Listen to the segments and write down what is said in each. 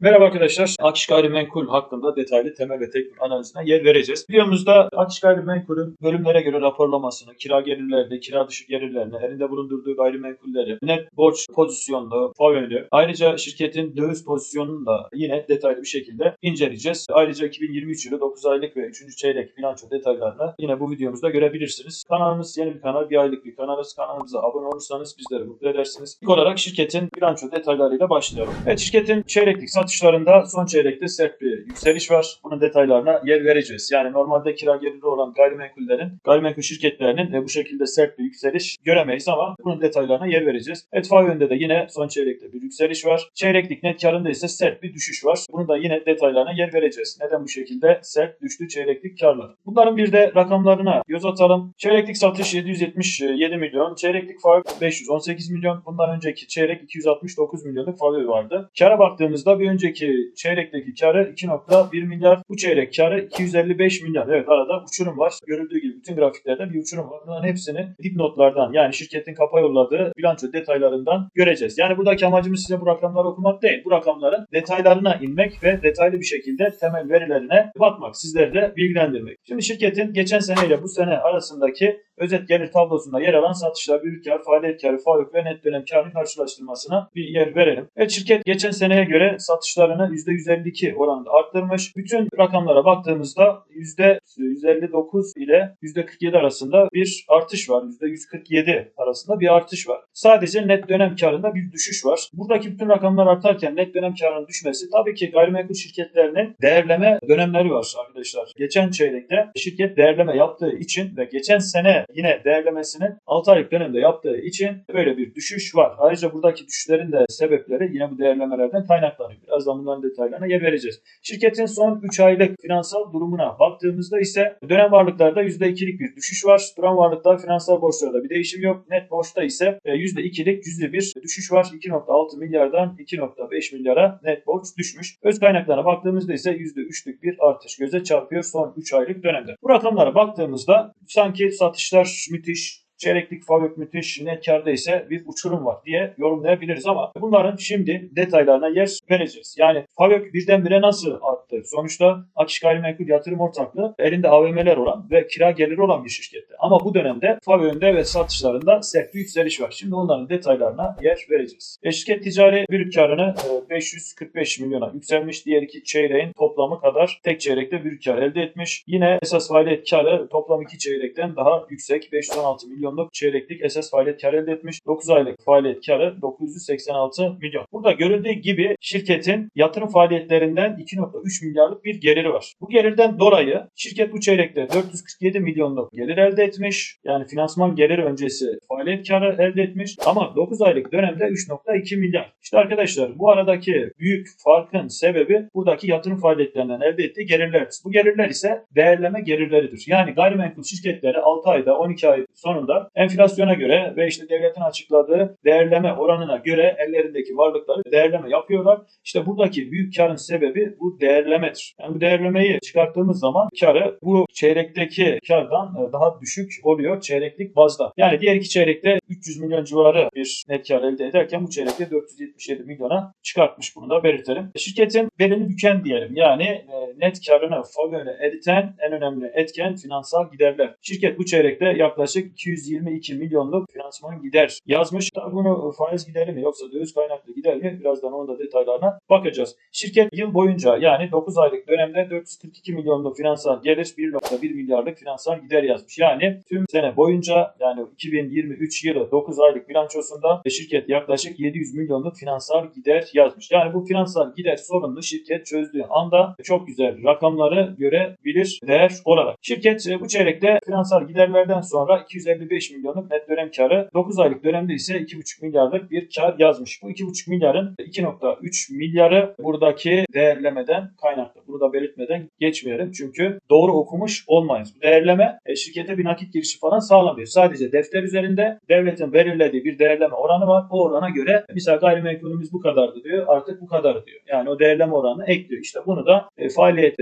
Merhaba arkadaşlar. Akış gayrimenkul hakkında detaylı temel ve teknik analizine yer vereceğiz. Videomuzda akış gayrimenkulün bölümlere göre raporlamasını, kira gelirlerini, kira dışı gelirlerini, elinde bulundurduğu gayrimenkulleri, net borç pozisyonlu, FAVÖ'lü, ayrıca şirketin döviz pozisyonunu da yine detaylı bir şekilde inceleyeceğiz. Ayrıca 2023 yılı 9 aylık ve 3. çeyrek bilanço detaylarını yine bu videomuzda görebilirsiniz. Kanalımız yeni bir kanal, bir aylık bir kanalız. Kanalımıza abone olursanız bizleri mutlu edersiniz. İlk olarak şirketin bilanço detaylarıyla başlayalım. Evet şirketin çeyreklik satışlarında son çeyrekte sert bir yükseliş var. Bunun detaylarına yer vereceğiz. Yani normalde kira geliri olan gayrimenkullerin, gayrimenkul şirketlerinin e, bu şekilde sert bir yükseliş göremeyiz ama bunun detaylarına yer vereceğiz. Etfa yönde de yine son çeyrekte bir yükseliş var. Çeyreklik net karında ise sert bir düşüş var. Bunu da yine detaylarına yer vereceğiz. Neden bu şekilde sert düştü çeyreklik karlar? Bunların bir de rakamlarına göz atalım. Çeyreklik satış 777 milyon, çeyreklik fark 518 milyon. Bundan önceki çeyrek 269 milyonluk favori vardı. Kara baktığımızda bir önceki çeyrekteki karı 2.1 milyar. Bu çeyrek karı 255 milyar. Evet arada uçurum var. Görüldüğü gibi bütün grafiklerde bir uçurum var. Bunların hepsini dipnotlardan yani şirketin kafa yolladığı bilanço detaylarından göreceğiz. Yani buradaki amacımız size bu rakamları okumak değil. Bu rakamların detaylarına inmek ve detaylı bir şekilde temel verilerine bakmak. Sizleri de bilgilendirmek. Şimdi şirketin geçen seneyle bu sene arasındaki özet gelir tablosunda yer alan satışlar, brüt kar, faaliyet karı, fabrik ve net dönem karını karşılaştırmasına bir yer verelim. Evet şirket geçen seneye göre satışlarını %152 oranında arttırmış. Bütün rakamlara baktığımızda %159 ile %47 arasında bir artış var. %147 arasında bir artış var. Sadece net dönem karında bir düşüş var. Buradaki bütün rakamlar artarken net dönem karının düşmesi tabii ki gayrimenkul şirketlerinin değerleme dönemleri var arkadaşlar. Geçen çeyrekte şirket değerleme yaptığı için ve geçen sene yine değerlemesini 6 aylık dönemde yaptığı için böyle bir düşüş var. Ayrıca buradaki düşüşlerin de sebepleri yine bu değerlemelerden kaynaklanıyor. Birazdan bunların detaylarına yer vereceğiz. Şirketin son 3 aylık finansal durumuna baktığımızda ise dönem varlıklarda %2'lik bir düşüş var. Duran varlıklar finansal borçlarda bir değişim yok. Net borçta ise e, %2'lik cüzdi bir düşüş var. 2.6 milyardan 2.5 milyara net borç düşmüş. Öz kaynaklara baktığımızda ise %3'lük bir artış göze çarpıyor son 3 aylık dönemde. Bu rakamlara baktığımızda sanki satışlar müthiş, çeyreklik fabrik müthiş, net karda ise bir uçurum var diye yorumlayabiliriz ama bunların şimdi detaylarına yer vereceğiz. Yani fabrik birdenbire nasıl arttı? Sonuçta Akış Gayrimenkul Yatırım Ortaklığı elinde AVM'ler olan ve kira geliri olan bir şirketti. Ama bu dönemde fabrikinde ve satışlarında sert bir yükseliş var. Şimdi onların detaylarına yer vereceğiz. Şirket ticari brüt karını e, 545 milyona yükselmiş. Diğer iki çeyreğin toplamı kadar tek çeyrekte brüt kar elde etmiş. Yine esas faaliyet karı toplam iki çeyrekten daha yüksek 516 milyonluk çeyreklik esas faaliyet karı elde etmiş. 9 aylık faaliyet karı 986 milyon. Burada görüldüğü gibi şirketin yatırım faaliyetlerinden 2.3 milyarlık bir geliri var. Bu gelirden dolayı şirket bu çeyrekte 447 milyonluk gelir elde etmiş. Yani finansman gelir öncesi faaliyet karı elde etmiş. Ama 9 aylık dönemde 3.2 milyar. İşte arkadaşlar bu aradaki büyük farkın sebebi buradaki yatırım faaliyetlerinden elde ettiği gelirler. Bu gelirler ise değerleme gelirleridir. Yani gayrimenkul şirketleri 6 ayda 12 ay sonunda enflasyona göre ve işte devletin açıkladığı değerleme oranına göre ellerindeki varlıkları değerleme yapıyorlar. İşte buradaki büyük karın sebebi bu değerlemedir. Yani bu değerlemeyi çıkarttığımız zaman karı bu çeyrekteki kardan e, daha düşük oluyor çeyreklik bazda. Yani diğer iki çeyrekte 300 milyon civarı bir net kar elde ederken bu çeyrekte 477 milyona çıkartmış bunu da belirtelim. Şirketin belini büken diyelim yani e, net karını favöre eriten en önemli etken finansal giderler. Şirket bu çeyrekte yaklaşık 222 milyonluk finansman gider yazmış. Tabii bunu faiz gideri mi yoksa döviz kaynaklı gider mi? Birazdan onun da detaylarına bakacağız. Şirket yıl boyunca yani 9 aylık dönemde 442 milyonluk finansal gelir 1.1 milyarlık finansal gider yazmış. Yani tüm sene boyunca yani 2023 yılı 9 aylık bilançosunda şirket yaklaşık 700 milyonluk finansal gider yazmış. Yani bu finansal gider sorununu şirket çözdüğü anda çok güzel rakamları görebilir değer olarak. Şirket e, bu çeyrekte finansal giderlerden sonra 255 milyonluk net dönem karı 9 aylık dönemde ise 2,5 milyarlık bir kar yazmış. Bu 2,5 milyarın 2,3 milyarı buradaki değerlemeden kaynaklı. Bunu da belirtmeden geçmeyelim. Çünkü doğru okumuş olmayız. Bu değerleme e, şirkete bir nakit girişi falan sağlamıyor. Sadece defter üzerinde devletin belirlediği bir değerleme oranı var. O orana göre mesela gayrimenkulümüz bu kadardı diyor. Artık bu kadar diyor. Yani o değerleme oranı ekliyor. İşte bunu da e,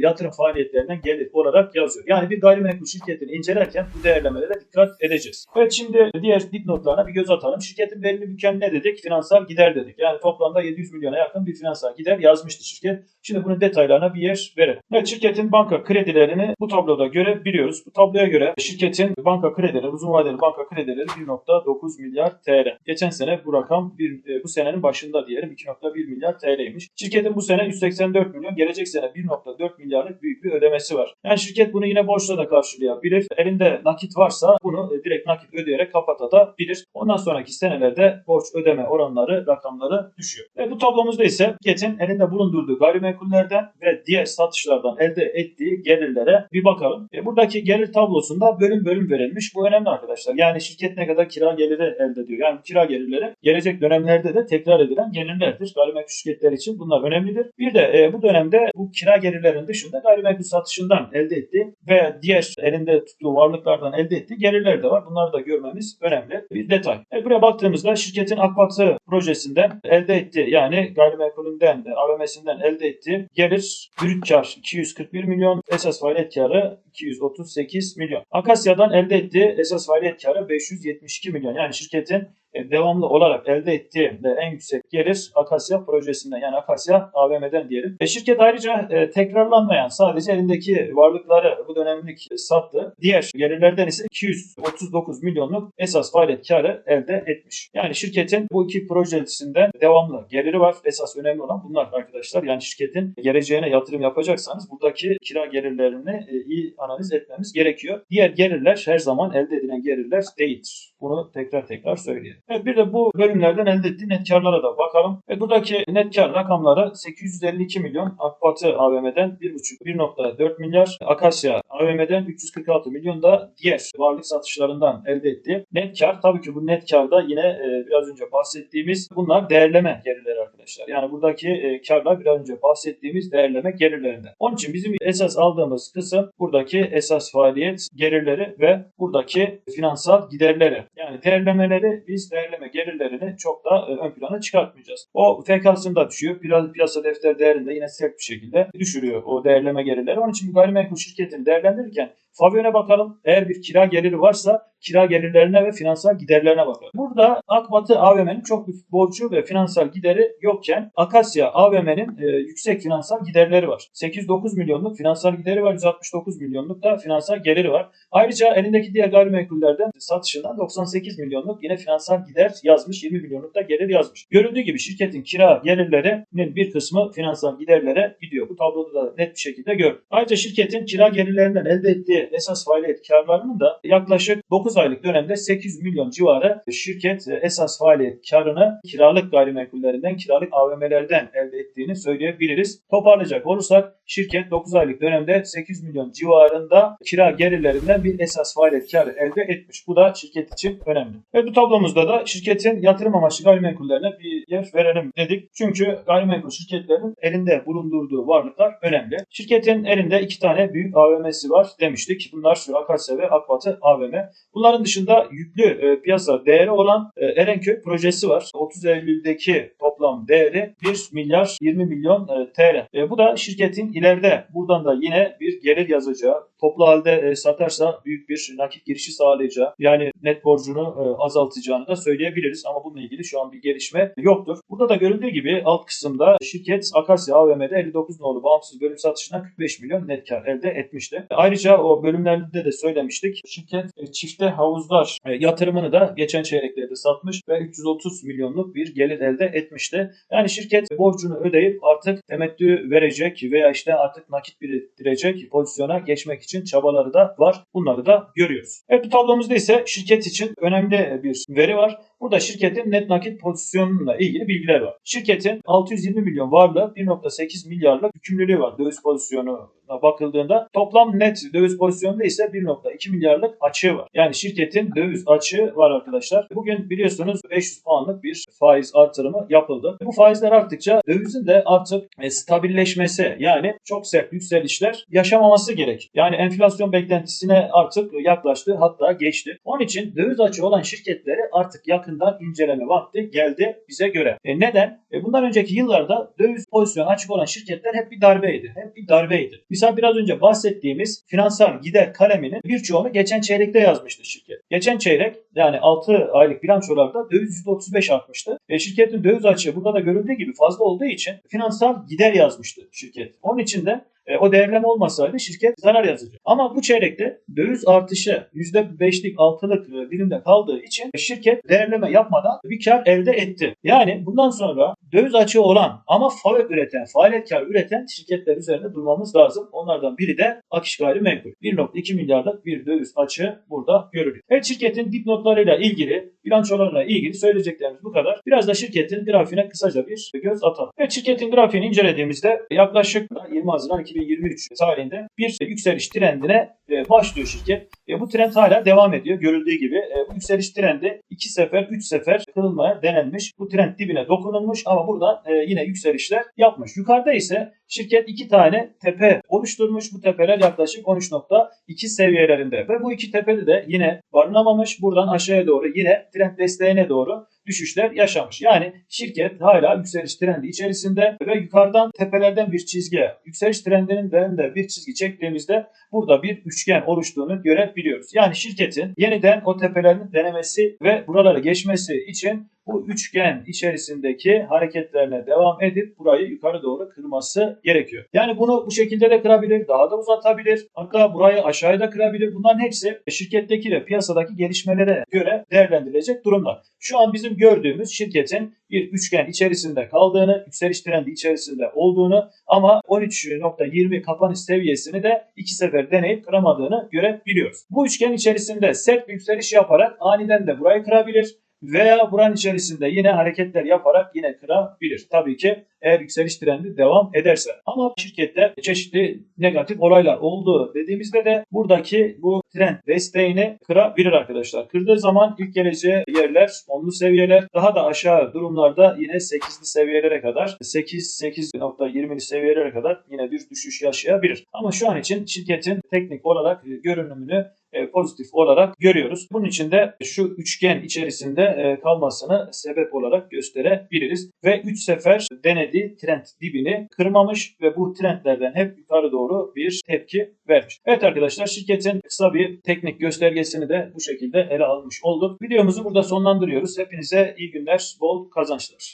yatırım faaliyetlerinden gelir olarak yazıyor. Yani bir gayrimenkul şirketini incelerken bu değerlemelere dikkat edeceğiz. Evet şimdi diğer dipnotlarına bir göz atalım. Şirketin belli büken ne dedik? Finansal gider dedik. Yani toplamda 700 milyona yakın bir finansal gider yazmıştı şirket. Şimdi bunun detaylarına bir yer verelim. Evet şirketin banka kredilerini bu tabloda görebiliyoruz. Bu tabloya göre şirketin banka kredileri, uzun vadeli banka kredileri 1.9 milyar TL. Geçen sene bu rakam bir, e, bu senenin başında diyelim 2.1 milyar TL'ymiş. Şirketin bu sene 184 milyon, gelecek sene 1.4 milyarlık büyük bir ödemesi var. Yani şirket bunu yine borçla da karşılayabilir. Elinde nakit varsa bunu e, direkt nakit ödeyerek kapatabilir. Ondan sonraki senelerde borç ödeme oranları, rakamları düşüyor. Ve bu tablomuzda ise şirketin elinde bulundurduğu gayrimenkullerden ve diğer satışlardan elde ettiği gelirlere bir bakalım. E, buradaki gelir tablosunda bölüm bölüm verilmiş. Bu önemli arkadaşlar. Yani şirket ne kadar kira geliri elde ediyor. Yani kira gelirleri gelecek dönemlerde de tekrar edilen gelirlerdir. Gayrimenkul şirketler için bunlar önemlidir. Bir de e, bu dönemde bu kira gelirlerinin dışında gayrimenkul satışından elde ettiği ve diğer elinde tuttuğu varlıklardan elde ettiği gelirler de var. Bunları da görmemiz önemli bir detay. E, buraya baktığımızda şirketin Akbatı projesinden elde ettiği yani gayrimenkulünden, AVM'sinden elde ettiği gelir brüt kar 241 milyon, esas faaliyet karı 238 milyon. Akasya'dan elde ettiği esas faaliyet karı 572 milyon. Yani şirketin devamlı olarak elde ettiği en yüksek gelir Akasya projesinden yani Akasya AVM'den diyelim. E, şirket ayrıca e, tekrarlanmayan sadece elindeki varlıkları bu dönemlik sattı. Diğer gelirlerden ise 239 milyonluk esas faaliyet karı elde etmiş. Yani şirketin bu iki projesinden devamlı geliri var. Esas önemli olan bunlar arkadaşlar. Yani şirketin geleceğine yatırım yapacaksanız buradaki kira gelirlerini e, iyi analiz etmemiz gerekiyor. Diğer gelirler her zaman elde edilen gelirler değildir. Bunu tekrar tekrar söyleyelim. Evet, bir de bu bölümlerden elde ettiği net karlara da bakalım. Evet, buradaki net kar rakamları 852 milyon Akbatı AVM'den 1,5 1.4 milyar Akasya AVM'den 346 milyon da diğer varlık satışlarından elde etti. Net kar tabii ki bu net karda yine e, biraz önce bahsettiğimiz bunlar değerleme gelirleri arkadaşlar. Yani buradaki e, karlar biraz önce bahsettiğimiz değerleme gelirlerinden. Onun için bizim esas aldığımız kısım buradaki esas faaliyet gelirleri ve buradaki finansal giderleri. Yani değerlemeleri biz değerleme gelirlerini çok da e, ön plana çıkartmayacağız. O FK'sında düşüyor. Piyasa, defter değerinde yine sert bir şekilde düşürüyor o değerleme gelirleri. Onun için bir gayrimenkul şirketini değerlendirirken Favyon'a bakalım. Eğer bir kira geliri varsa kira gelirlerine ve finansal giderlerine bakalım. Burada Akbatı AVM'nin çok bir borcu ve finansal gideri yokken Akasya AVM'nin e, yüksek finansal giderleri var. 809 milyonluk finansal gideri var. 169 milyonluk da finansal geliri var. Ayrıca elindeki diğer gayrimenkullerden satışından 98 milyonluk yine finansal gider yazmış. 20 milyonluk da gelir yazmış. Görüldüğü gibi şirketin kira gelirlerinin bir kısmı finansal giderlere gidiyor. Bu tabloda da net bir şekilde gör. Ayrıca şirketin kira gelirlerinden elde ettiği esas faaliyet karlarının da yaklaşık 9 aylık dönemde 800 milyon civarı şirket esas faaliyet karını kiralık gayrimenkullerinden, kiralık AVM'lerden elde ettiğini söyleyebiliriz. Toparlayacak olursak şirket 9 aylık dönemde 800 milyon civarında kira gelirlerinden bir esas faaliyet karı elde etmiş. Bu da şirket için önemli. Ve bu tablomuzda da şirketin yatırım amaçlı gayrimenkullerine bir yer verelim dedik. Çünkü gayrimenkul şirketlerinin elinde bulundurduğu varlıklar önemli. Şirketin elinde iki tane büyük AVM'si var demiştik. Bunlar şu Akasya ve Akbatı AVM. Bunların dışında yüklü e, piyasa değeri olan e, Erenköy projesi var. 30 Eylül'deki toplam değeri 1 milyar 20 milyon e, TL. E, bu da şirketin ileride buradan da yine bir gelir yazacağı, toplu halde e, satarsa büyük bir nakit girişi sağlayacağı, yani net borcunu e, azaltacağını da söyleyebiliriz. Ama bununla ilgili şu an bir gelişme yoktur. Burada da görüldüğü gibi alt kısımda şirket Akasya AVM'de 59 nolu bağımsız bölüm satışına 45 milyon net kar elde etmişti. Ayrıca o bölümlerde de söylemiştik. Şirket e, çifte havuzlar e, yatırımını da geçen çeyreklerde satmış ve 330 milyonluk bir gelir elde etmişti. Yani şirket borcunu ödeyip artık temettü verecek veya işte artık nakit biriktirecek pozisyona geçmek için çabaları da var. Bunları da görüyoruz. Evet bu tablomuzda ise şirket için önemli bir veri var. Burada şirketin net nakit pozisyonuyla ilgili bilgiler var. Şirketin 620 milyon varlığı 1.8 milyarlık yükümlülüğü var döviz pozisyonuna bakıldığında. Toplam net döviz pozisyonunda ise 1.2 milyarlık açığı var. Yani şirketin döviz açığı var arkadaşlar. Bugün biliyorsunuz 500 puanlık bir faiz artırımı yapıldı. Bu faizler arttıkça dövizin de artık e, stabilleşmesi yani çok sert yükselişler yaşamaması gerek. Yani enflasyon beklentisine artık yaklaştı hatta geçti. Onun için döviz açığı olan şirketleri artık yakından inceleme vakti geldi bize göre. E neden? E bundan önceki yıllarda döviz pozisyonu açık olan şirketler hep bir darbeydi. Hep bir darbeydi. Misal biraz önce bahsettiğimiz finansal gider kaleminin birçoğunu geçen çeyrekte yazmıştı şirket. Geçen çeyrek yani 6 aylık bilançolarda döviz %35 artmıştı. E şirketin döviz açığı burada da görüldüğü gibi fazla olduğu için finansal gider yazmıştı şirket. Onun için de e, o değerleme olmasaydı şirket zarar yazacak. Ama bu çeyrekte döviz artışı %5'lik 6'lık e, dilimde kaldığı için şirket değerleme yapmadan bir kar elde etti. Yani bundan sonra döviz açığı olan ama FAVÖK üreten, faaliyet karı üreten şirketler üzerinde durmamız lazım. Onlardan biri de Akış Gayrimenkul. 1.2 milyarlık bir döviz açığı burada görülüyor. Evet şirketin dipnotlarıyla ilgili, bilançolarla ilgili söyleyeceklerimiz bu kadar. Biraz da şirketin grafiğine kısaca bir göz atalım. Evet şirketin grafiğini incelediğimizde yaklaşık 20 Haziran 2023 tarihinde bir yükseliş trendine e, başlıyor şirket. E, bu trend hala devam ediyor. Görüldüğü gibi e, bu yükseliş trendi 2 sefer 3 sefer kırılmaya denenmiş. Bu trend dibine dokunulmuş ama buradan e, yine yükselişler yapmış. Yukarıda ise şirket iki tane tepe oluşturmuş. Bu tepeler yaklaşık 13.2 seviyelerinde ve bu iki tepede de yine barınamamış. Buradan aşağıya doğru yine trend desteğine doğru düşüşler yaşamış. Yani şirket hala yükseliş trendi içerisinde ve yukarıdan tepelerden bir çizgi, yükseliş trendinin de bir çizgi çektiğimizde burada bir üçgen oluştuğunu görebiliyoruz. Yani şirketin yeniden o tepelerin denemesi ve buraları geçmesi için bu üçgen içerisindeki hareketlerine devam edip burayı yukarı doğru kırması gerekiyor. Yani bunu bu şekilde de kırabilir, daha da uzatabilir. Hatta burayı aşağıya da kırabilir. Bunların hepsi şirketteki ve piyasadaki gelişmelere göre değerlendirilecek durumda. Şu an bizim gördüğümüz şirketin bir üçgen içerisinde kaldığını, yükseliş trendi içerisinde olduğunu ama 13.20 kapanış seviyesini de iki sefer deneyip kıramadığını görebiliyoruz. Bu üçgen içerisinde sert bir yükseliş yaparak aniden de burayı kırabilir veya buranın içerisinde yine hareketler yaparak yine kırabilir. Tabii ki eğer yükseliş trendi devam ederse. Ama şirkette çeşitli negatif olaylar oldu dediğimizde de buradaki bu trend desteğini kırabilir arkadaşlar. Kırdığı zaman ilk geleceği yerler 10'lu seviyeler daha da aşağı durumlarda yine 8'li seviyelere kadar 8 8.20'li seviyelere kadar yine bir düşüş yaşayabilir. Ama şu an için şirketin teknik olarak görünümünü pozitif olarak görüyoruz. Bunun için de şu üçgen içerisinde e, kalmasını sebep olarak gösterebiliriz. Ve 3 sefer denediği trend dibini kırmamış ve bu trendlerden hep yukarı doğru bir tepki vermiş. Evet arkadaşlar şirketin kısa bir teknik göstergesini de bu şekilde ele almış olduk. Videomuzu burada sonlandırıyoruz. Hepinize iyi günler, bol kazançlar.